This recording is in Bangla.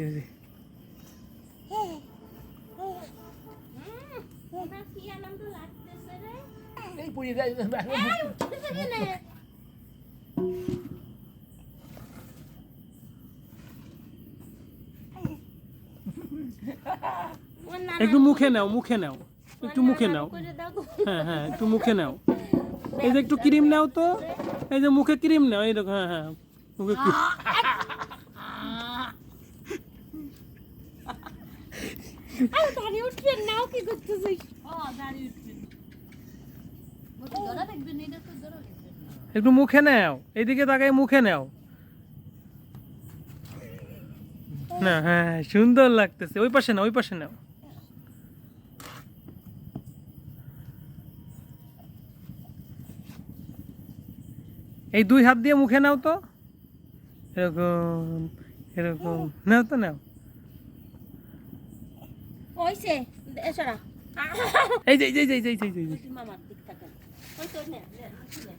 এই যে। এই একটু মুখে নাও মুখে নাও একটু মুখে নাও করে দাও গো। হ্যাঁ হ্যাঁ একটু মুখে নাও এই যে একটু ক্রিম নাও তো এই যে মুখে ক্রিম নাও এইরকম হ্যাঁ হ্যাঁ মুখে উঠবেন নাও কি করতেছিস একটু মুখে নাও এইদিকে তাকাই মুখে নাও। না হ্যাঁ সুন্দর লাগতেছে। ওই পাশে না ওই পাশে নাও। এই দুই হাত দিয়ে মুখে নাও তো। এরকম এরকম নাও তো নাও। ওইছে এসরা এই যে এই যে এই যে এই যে মামার দিক থাকেন ওই তো নে নে, নে।